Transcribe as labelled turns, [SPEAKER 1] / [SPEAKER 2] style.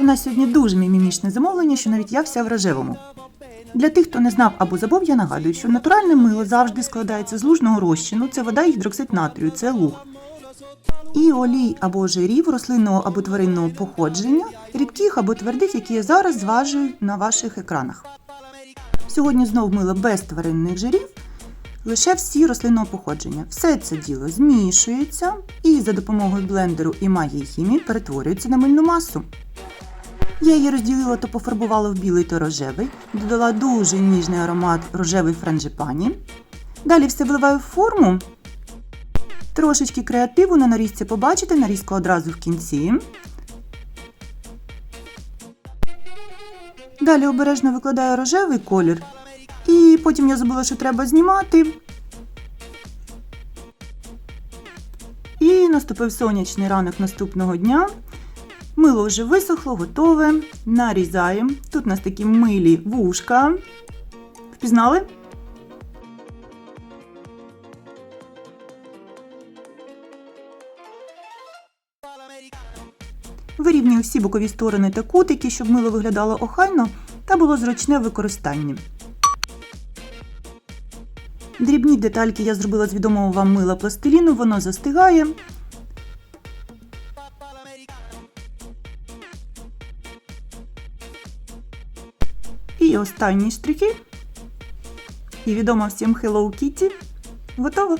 [SPEAKER 1] У нас сьогодні дуже мімімішне замовлення, що навіть я вся в рожевому. Для тих, хто не знав або забув, я нагадую, що натуральне мило завжди складається з лужного розчину, це вода і гідроксид натрію, це луг. І олій або жирів рослинного або тваринного походження, рідких або твердих, які я зараз зважую на ваших екранах. Сьогодні знов мило без тваринних жирів, лише всі рослинного походження. Все це діло змішується і за допомогою блендеру і магії хімії перетворюється на мильну масу. Я її розділила та пофарбувала в білий та рожевий, додала дуже ніжний аромат рожевий франжипані. Далі все вливаю в форму. Трошечки креативу на нарізці побачите, нарізку одразу в кінці. Далі обережно викладаю рожевий колір. І потім я забула, що треба знімати. І наступив сонячний ранок наступного дня. Мило вже висохло, готове. Нарізаємо. Тут у нас такі милі вушка. Впізнали? Вирівнюю всі бокові сторони та кутики, щоб мило виглядало охайно та було зручне в використанні. Дрібні детальки я зробила з відомого вам мила пластиліну, воно застигає. І останні штрихи. І відома всім Hello Kitty. Готово!